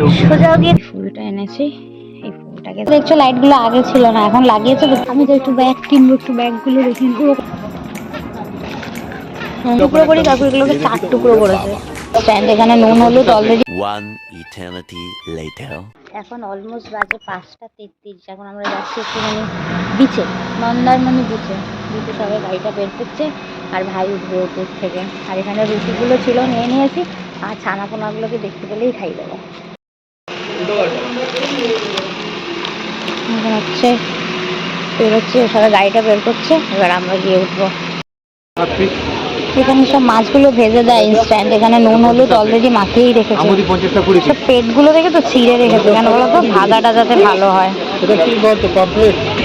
ঢুকবে না। সোজা আগে ছিল না, এখন লাগিয়েছে। আমি তো একটু ব্যাগ কিনবো, একটু ব্যাগগুলো দেখি টুকরো করি কাকু চার টুকরো করেছে। স্ট্যান্ড এখানে নুন, হলুদ অলরেডি One eternity. এখন অলমোস্ট বাজে পাঁচটা তেত্রিশ, এখন আমরা যাচ্ছি একটুখানি বিচে মন্দারমণি বিচে বিচে সবাই গাড়িটা বের করছে আর ভাই উঠবে ওপর থেকে। আর এখানে রুটিগুলো ছিল, নিয়ে নিয়েছি। আর ছানা পোনাগুলোকে দেখতে পেলেই খাই দেবো। হচ্ছে বেরোচ্ছে সবাই গাড়িটা বের করছে, এবার আমরা গিয়ে উঠবো। এখানে সব মাছগুলো ভেজে দেয় ইনস্ট্যান্ট এখানে নুন হলুদ অলরেডি মাখিয়েই রেখেছে। সব পেটগুলো দেখে তো ছিঁড়ে রেখেছে কেন বলো তো? ভাজাটা যাতে ভালো হয়।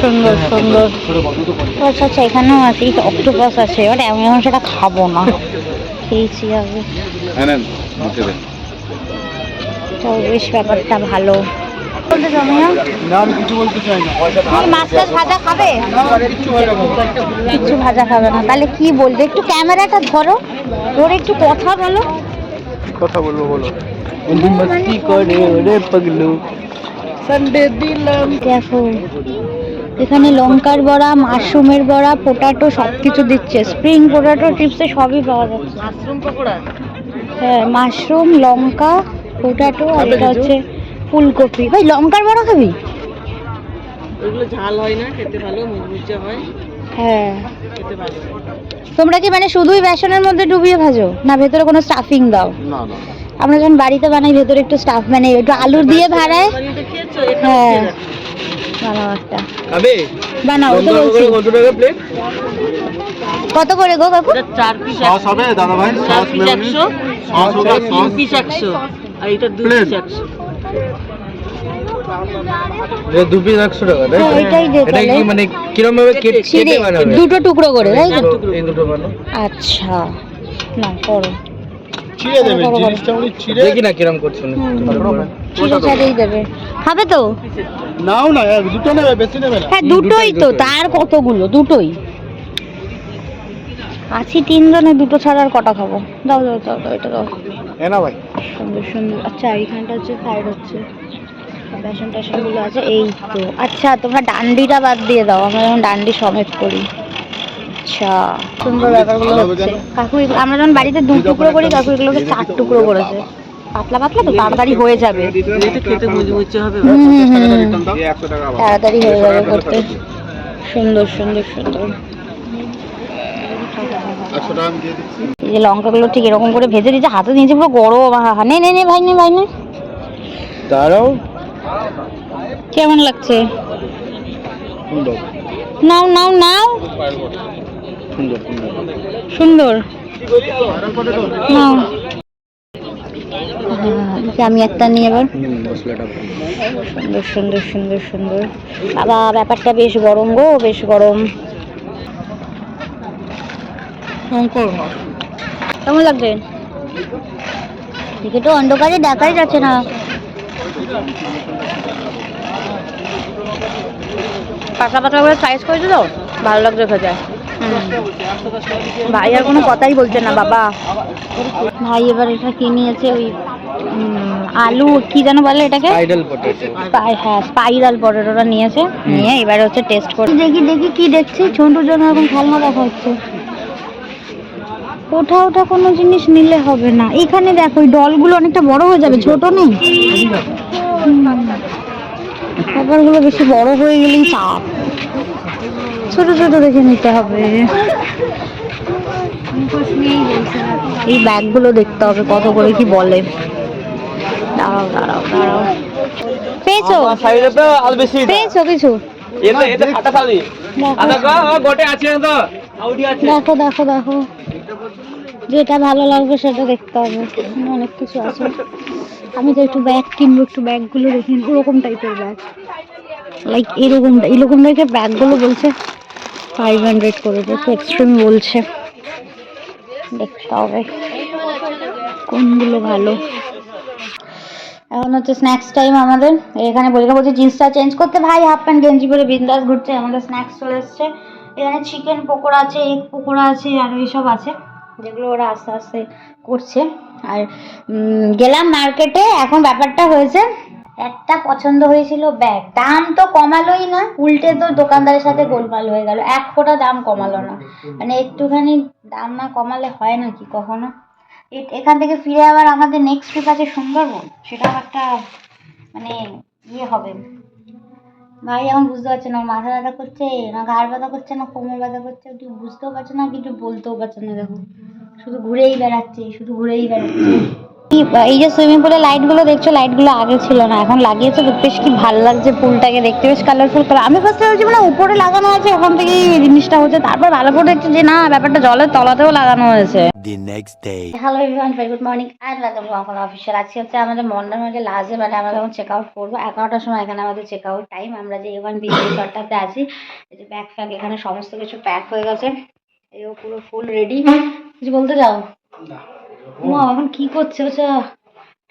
সুন্দর সুন্দর। তো করে আচ্ছা আচ্ছা এখানেও আছে এই অক্টোপাস আছে বাট আমি এখন সেটা খাব না। খেয়েছি আগে। হ্যাঁ বেশ ব্যাপারটা ভালো। ভাজা খাবে? কিচ্ছু ভাজা খাবে না। তাহলে কি বলবে? একটু ক্যামেরাটা ধরো। ধরে একটু কথা বলো। কথা বলব বলো। মস্তি করে রে পাগলু। সানডে দিলাম। দেখো এখানে লঙ্কার বড়া মাশরুমের বড়া পোটাটো সব কিছু দিচ্ছে স্প্রিং পোটাটো চিপসে সবই পাওয়া যাচ্ছে। মাশরুম পকোড়া? হ্যাঁ মাশরুম লঙ্কা পোটাটো আর এটা হচ্ছে ফুলকপি। ভাই লঙ্কার বড়া খাবি? ঝাল হয় না খেতে ভালো মুচমুচে হয় হ্যাঁ। খেতে ভালো। তোমরা কি মানে শুধুই বেসনের মধ্যে ডুবিয়ে ভাজো? না ভেতরে কোনো স্টাফিং দাও? না না। আমরা যখন বাড়িতে বানাই ভেতরে একটু স্টাফ মানে একটু আলু দিয়ে ভাড়ায়? হ্যাঁ। বানাও একটা। খাবে? বানাও তো বলছি। কত টাকা প্লেট কত করে গো কাকু? চার পিস সস হবে দাদা ভাই সস সস সস। পিস একশো। আর এটা দু Plain? পিস একশো। এটা দু পিস একশো টাকা তাই হ্যাঁ, এটাই এটা কি মানে কিরম ভাবে কেটে বানাবে? দুটো টুকরো করে তাই তো? এই দুটো বানাও। আচ্ছা। না করো। ছিঁড়ে দেবে, জিনিসটা উনি ছিঁড়ে দেখি না কিরম করছেন চিড়ে চাড়েই দেবে। খাবে তো? নাও না দুটো নেবে বেশি নেবে না। হ্যাঁ দুটোই তো তার কতগুলো? দুটোই। আছি তিনজনে দুটো ছাড়া আর কটা খাব? দাও দাও দাও দাও এটা দাও। এ না ভাই। সুন্দর সুন্দর। আচ্ছা এইখানটা হচ্ছে ফ্রাইড হচ্ছে। বেসন টেসনগুলো আছে এই তো। আচ্ছা তোমরা ডান্ডিটা বাদ দিয়ে দাও আমরা যখন ডান্ডি সমেত করি। আচ্ছা সুন্দর ব্যাপারগুলো হচ্ছে। কাকু এগুলো- আমরা যখন বাড়িতে দু টুকরো করি কাকু এগুলোকে চার টুকরো করেছে। পাতলা পাতলা তো তাড়াতাড়ি হয়ে যাবে। তাড়াতাড়ি হয়ে যাবে করতে। সুন্দর সুন্দর সুন্দর একশো টাকা আমি দিয়ে দিচ্ছি এই যে লঙ্কাগুলো ঠিক এরকম করে ভেজে দিয়েছে হাতে নিয়েছে পুরো গরম নে নে নে ভাই নে ভাই নে। দাঁড়াও। কেমন লাগছে? নাও নাও নাও। সুন্দর নাও। আমি একটা নিয়ে এবার। সুন্দর সুন্দর সুন্দর সুন্দর। বাবা ব্যাপারটা বেশ গরম গো বেশ গরম। কেমন লাগছে? দেখে তো অন্ধকারে দেখাই যাচ্ছে না। পাতলা পাতলা করে সাইজ করেছে তো? ভালো লাগছে খেতে। ভাই আর কোনো কথাই বলছে না বাবা। ভাই এবার এটা কি নিয়েছে ওই আলু কি যেন বলে এটাকে? আইডল পটেটো স্পাই হ্যাঁ স্পাইরাল পটেটোটা নিয়েছে। নিয়ে এবারে হচ্ছে টেস্ট করে দেখি দেখি কি দেখছি। ছোটুর জন্য এখন খেলনা দেখা হচ্ছে। ওঠা ওঠা কোনো জিনিস নিলে হবে না। এখানে দেখো ওই ডলগুলো অনেকটা বড় হয়ে যাবে ছোট নেই? ব্যাপারগুলো বেশি বড় হয়ে গেলেই চাপ। ছোট ছোট দেখে নিতে হবে। এই ব্যাগগুলো দেখতে হবে কত করে কি বলে। দাঁড়াও দাঁড়াও দাঁড়াও। পেয়েছ? পেয়েছ কিছু আছে দেখো দেখো দেখো। যেটা ভালো লাগবে সেটা দেখতে হবে। অনেক কিছু আছে। আমি তো একটু ব্যাগ কিনবো, একটু ব্যাগগুলো দেখি। ওরকম টাইপের ব্যাগ লাইক এরকম এরকম টাইপের ব্যাগগুলো বলছে ফাইভ হান্ড্রেড করে দেখো এক্সট্রিম বলছে। দেখতে হবে। কোনগুলো ভালো। এখন হচ্ছে স্ন্যাক্স টাইম আমাদের। এখানে বলিকা বলছে জিন্সটা চেঞ্জ করতে ভাই হাফ প্যান্ট গেঞ্জি পরে বিন্দাস ঘুরছে। আমাদের স্ন্যাক্স চলে এসছে। এখানে চিকেন পকোড়া আছে এগ পকোড়া আছে, আর এইসব আছে। যেগুলো ওরা আস্তে আস্তে করছে। আর গেলাম মার্কেটে এখন ব্যাপারটা হয়েছে, একটা পছন্দ হয়েছিল ব্যাগ দাম তো কমালোই না, উল্টে তো দোকানদারের সাথে গোলমাল হয়ে গেল। এক ফোঁটা দাম কমালো না। মানে একটুখানি দাম না কমালে হয় নাকি কখনো? এ- এখান থেকে ফিরে আবার আমাদের নেক্সট ট্রিপ আছে সুন্দরবন। সেটাও একটা মানে ইয়ে হবে। ভাই, এখন বুঝতে পারছে না, মাথা ব্যথা করছে, না ঘাড় ব্যথা করছে, না কোমর ব্যথা করছে, কিছু বুঝতেও পারছে না, কিছু বলতেও পারছে না, দেখো। শুধু ঘুরেই বেড়াচ্ছে, শুধু ঘুরেই বেড়াচ্ছে। এই- এই যে সুইমিং পুলের লাইটগুলো দেখছ লাইটগুলো আগে ছিল না এখন লাগিয়েছে তো বেশ কি ভালো লাগছে পুলটাকে দেখতে বেশ কালারফুল কালার আমি ফার্স্টে ভাবছি মানে উপরে লাগানো আছে ওখান থেকেই এই জিনিসটা হচ্ছে তারপর ভালো করে দেখছি যে না ব্যাপারটা জলের তলাতেও লাগানো হয়েছে। The next day. Hello everyone very good morning and welcome to আমার অফিসিয়াল আজকে হচ্ছে আমাদের মন্ডল মার্কেট লাস্ট ডে মানে আমরা যখন চেক আউট করব। এগারোটার সময় এখানে আমাদের চেক আউট টাইম আমরা যে এ ওয়ান বি রিসর্টটাতে আছি। এই যে ব্যাগ ফ্যাগ এখানে সমস্ত কিছু প্যাক হয়ে গেছে। এও পুরো ফুল রেডি কিছু বলতে যাও মা এখন কি করছে ওটা?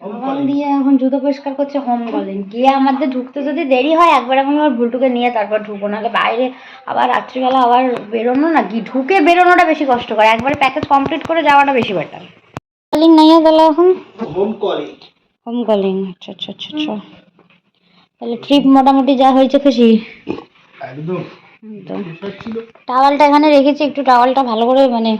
টাওয়াল দিয়ে এখন জুতো পরিষ্কার করছে হোম কলিং গিয়ে আমাদের ঢুকতে যদি দেরি হয় একবার আমি আমার ভুলটুকে নিয়ে তারপর ঢুকবো। নাহলে বাইরে আবার রাত্রিবেলা আবার বেরোনো না কি? ঢুকে বেরোনোটা বেশি কষ্ট করে একবারে প্যাকেজ কমপ্লিট করে যাওয়াটা বেশি বেটার কলিং নাই তাহলে এখন? হোম কলিং হোম কলিং আচ্ছা আচ্ছা আচ্ছা আচ্ছা। তাহলে ট্রিপ মোটামুটি যা হয়েছে খুশি? একদম। একদম। টাওয়ালটা এখানে রেখেছি একটু টাওয়ালটা ভালো করে মানে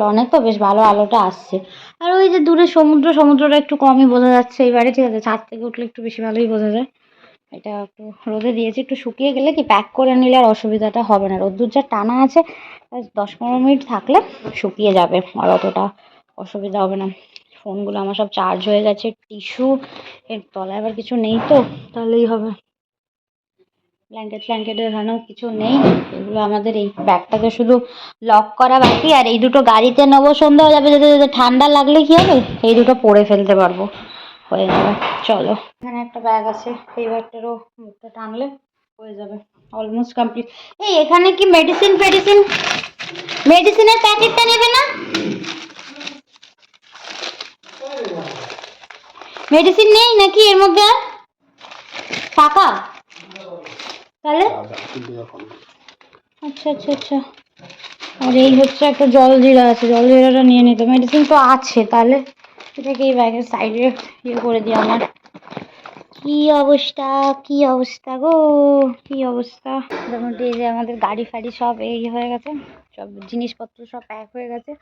লনে তো বেশ ভালো আলোটা আসছে। আর ওই যে দূরে সমুদ্র সমুদ্রটা একটু কমই বোঝা যাচ্ছে এইবারে ঠিক আছে? ছাদ থেকে উঠলে একটু বেশি ভালোই বোঝা যায়। এটা একটু রোদে দিয়েছি একটু শুকিয়ে গেলে কি প্যাক করে নিলে আর অসুবিধাটা হবে না। রোদ্দুর যা টানা আছে দশ পনেরো মিনিট থাকলে শুকিয়ে যাবে আর অতটা অসুবিধা হবে না। ফোনগুলো আমার সব চার্জ হয়ে গেছে টিস্যু এর তলায় আবার কিছু নেই তো তাহলেই হবে। ব্ল্যাঙ্কেট ফ্ল্যাঙ্কেটের এখানেও কিছু নেই। এগুলো আমাদের এই ব্যাগটাকে শুধু লক করা বাকি। আর এই দুটো গাড়িতে নেব সন্ধ্যা হয়ে যাবে, যেতে যেতে ঠান্ডা লাগলে কী হবে? এই দুটো পরে ফেলতে পারব। হয়ে যাবে, চলো। এখানে একটা ব্যাগ আছে, এই ব্যাগটারও মুখটা টানলে হয়ে যাবে অলমোস্ট কমপ্লিট এই, এখানে কি মেডিসিন ফেডিসিন মেডিসিনের প্যাকেটটা নেবে না? মেডিসিন নেই নাকি এর মধ্যে টাকা? আচ্ছা আচ্ছা আচ্ছা। আর এই হচ্ছে একটা জল জিরা আছে, জল জিরাটা নিয়ে নিতে মেডিসিন তো আছে, তাহলে এটাকে এই ব্যাগের সাইডে ইয়ে করে দিই আমার। কি অবস্থা কি অবস্থা গো, কি অবস্থা? মোটামুটি যে আমাদের গাড়ি ফাড়ি সব এই হয়ে গেছে, সব জিনিসপত্র সব প্যাক হয়ে গেছে।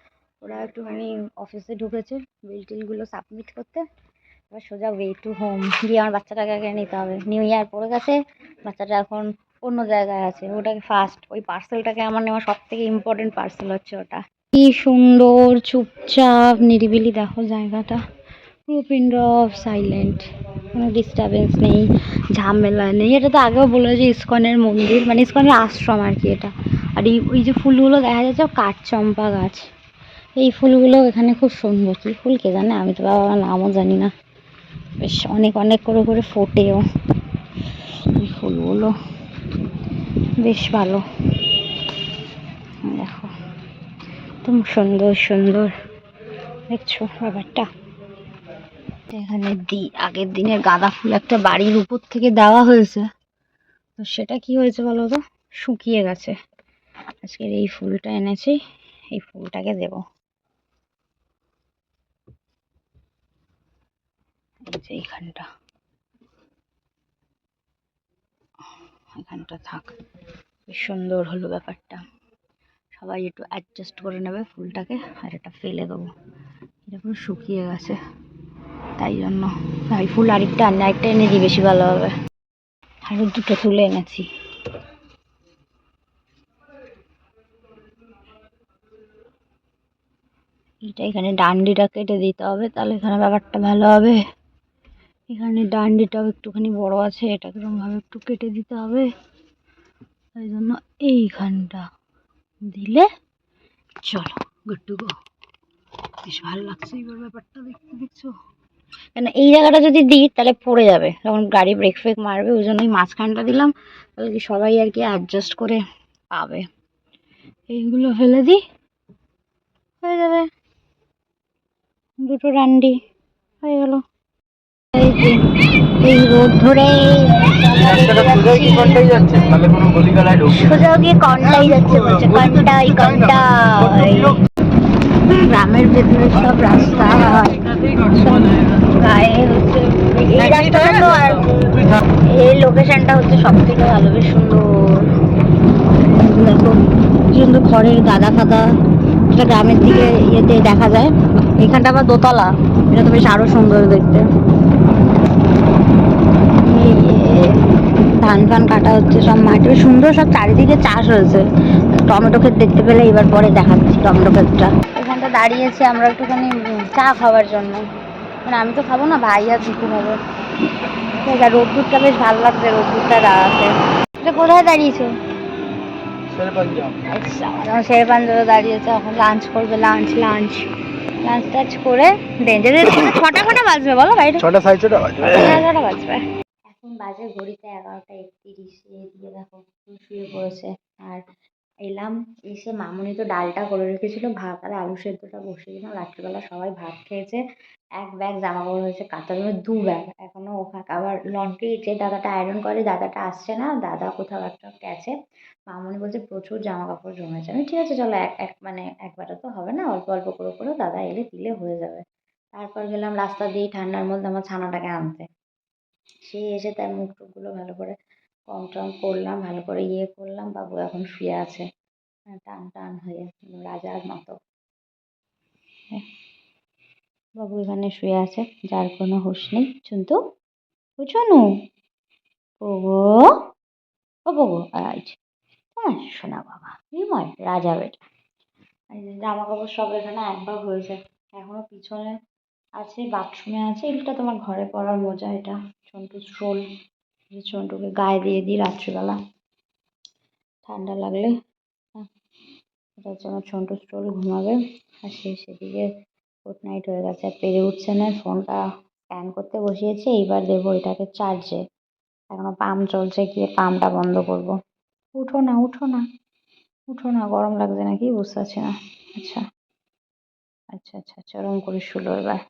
ওরা একটুখানি অফিসে ঢুকেছে বিল টিলগুলো সাবমিট করতে। এবার সোজা ওয়ে টু হোম গিয়ে আমার বাচ্চাটাকে আগে নিতে হবে। নিউ ইয়ার পড়ে গেছে, বাচ্চাটা এখন অন্য জায়গায় আছে। ওটাকে ফার্স্ট ওই পার্সেলটাকে আমার নেওয়া সব থেকে ইম্পর্টেন্ট পার্সেল হচ্ছে ওটা। কি সুন্দর, চুপচাপ, নিরিবিলি দেখো জায়গাটা। অফ সাইলেন্ট কোনো ডিস্টারবেন্স নেই, ঝামেলা নেই। এটা তো আগেও বলে যে ইস্কনের মন্দির মানে ইস্কনের আশ্রম আর কি এটা। আর এই, ওই যে ফুলগুলো দেখা যাচ্ছে কাঠচম্পা গাছ। এই ফুলগুলো এখানে খুব সুন্দর। কী ফুল কে জানে? আমি তো বাবা নামও জানি না। বেশ, অনেক অনেক করে করে ফোটেও। এই ফুলগুলো। বেশ ভালো। দেখো, একদম সুন্দর সুন্দর। দেখছ ব্যাপারটা? এখানে দি, আগের দিনের গাঁদা ফুল একটা বাড়ির উপর থেকে দেওয়া হয়েছে। তো সেটা কি হয়েছে বলো তো? শুকিয়ে গেছে। আজকের এই ফুলটা এনেছি, এই ফুলটাকে দেব। এইখানটা। এখানটা থাক। বেশ সুন্দর হলো ব্যাপারটা। সবাই একটু অ্যাডজাস্ট করে নেবে ফুলটাকে আর এটা ফেলে দেবো। এটা শুকিয়ে গেছে। তাই জন্য ভাই ফুল আরেকটা আনি, আরেকটা এনে দিই বেশি ভালো হবে আরও দুটো তুলে এনেছি। এটা এখানে ডান্ডিটা কেটে দিতে হবে, তাহলে এখানে ব্যাপারটা ভালো হবে। এখানে ডান্ডিটাও একটুখানি বড় আছে এটা ভাবে একটু কেটে দিতে হবে। তাই জন্য এইখানটা দিলে চলো গুড গো বেশ ভালো লাগছে এবার ব্যাপারটা দেখতে, দেখছ? কেন এই জায়গাটা যদি দিই, তাহলে পড়ে যাবে। যখন গাড়ি ব্রেক ফ্রেক মারবে, ওই জন্যই মাঝখানটা দিলাম। তাহলে কি সবাই আর কি অ্যাডজাস্ট করে পাবে? এইগুলো ফেলে দিই হয়ে যাবে। দুটো ডান্ডি, হয়ে গেল। এই যাচ্ছে তাহলে কোনো গলিগালায় সোজা গিয়ে কন্টাই যাচ্ছে বলছে কন্টাই কন্টাই গ্রামের ভেতরে সব রাস্তা। গায়ে হচ্ছে এই রাস্তাটা তো আর এই লোকেশনটা হচ্ছে সব থেকে ভালো বেশ সুন্দর। দেখো কি সুন্দর খড়ের গাদা ফাদা যেটা গ্রামের দিকে ইয়েতে দেখা যায়। এখানটা আবার দোতলা এটা তো বেশ আরও সুন্দর দেখতে এই যে ধান ফান কাটা হচ্ছে সব মাটি সুন্দর সব চারিদিকে চাষ হয়েছে। টমেটো ক্ষেত দেখতে পেলে এবার পরে দেখাচ্ছি টমেটো ক্ষেতটা। এখানটা দাঁড়িয়েছি আমরা একটুখানি চা খাওয়ার জন্য। মানে আমি তো খাব না ভাই আর ঠিক আছে রোদ্দুরটা বেশ ভালো লাগছে রোদ্দুরটা দাঁড়াতে। এটা কোথায় দাঁড়িয়েছে? শের আচ্ছা পাঞ্জাবে দাঁড়িয়েছে এখন লাঞ্চ করবে লাঞ্চ লাঞ্চ লাঞ্চ টাঞ্চ করে ছটা কটা বাজবে বলো বাড়িটা ছটা সাড়ে ছটা বাজে এগারোটা বাজবে। বাজে ঘড়িতে এগারোটা একত্রিশ দিয়ে দেখো শুয়ে পড়েছে আর এলাম, এসে মামুনি তো ডালটা করে রেখেছিল, ভাত আর আলু সেদ্ধটা বসিয়ে দিলাম। রাত্রিবেলা সবাই ভাত খেয়েছে, এক ব্যাগ জামা কাপড় হয়েছে কাতার মধ্যে দু ব্যাগ। এখনও ওখানে আবার লন্ড্রি যে দাদাটা আয়রন করে, দাদাটা আসছে না, দাদা কোথাও একটা গেছে। মামুনি বলছে, প্রচুর জামা কাপড় জমেছে। আমি, ঠিক আছে, চলো এক এক মানে একবারে তো হবে না, অল্প অল্প করে করে দাদা এলে, দিলে হয়ে যাবে। তারপর গেলাম রাস্তা দিয়ে ঠান্ডার মধ্যে আমার ছানাটাকে আনতে। সে এসে তার মুখ টুকগুলো ভালো করে কম টম করলাম ভালো করে ইয়ে করলাম বাবু এখন শুয়ে আছে। হ্যাঁ, টান টান হয়ে রাজার মতো। হ্যাঁ। বাবু এখানে শুয়ে আছে যার কোনো হুঁশ নেই। চুন্তু বুঝনু ও বগো আজ হ্যাঁ শোনা বাবা বিমল রাজা বেটা। জামা কাপড় সব এখানে একবার হয়েছে এখনও পিছনে আছে বাথরুমে আছে এটা তোমার ঘরে পরার মজা এটা। চন্টু স্ট্রোল চন্টুকে গায়ে দিয়ে দিই রাত্রিবেলা। ঠান্ডা লাগলে হ্যাঁ, এটা হচ্ছে আমার চন্টু স্ট্রোল ঘুমাবে। আর সে সেদিকে গুড নাইট হয়ে গেছে আর পেরে উঠছে না ফোনটা স্ক্যান করতে বসিয়েছি এইবার দেবো এটাকে চার্জে এখনও পাম্প চলছে গিয়ে পাম্পটা বন্ধ করব। উঠো না উঠো না উঠো না গরম লাগছে নাকি বুঝতে পারছি না। আচ্ছা আচ্ছা আচ্ছা আচ্ছা ওরকম করে শুলো এবার।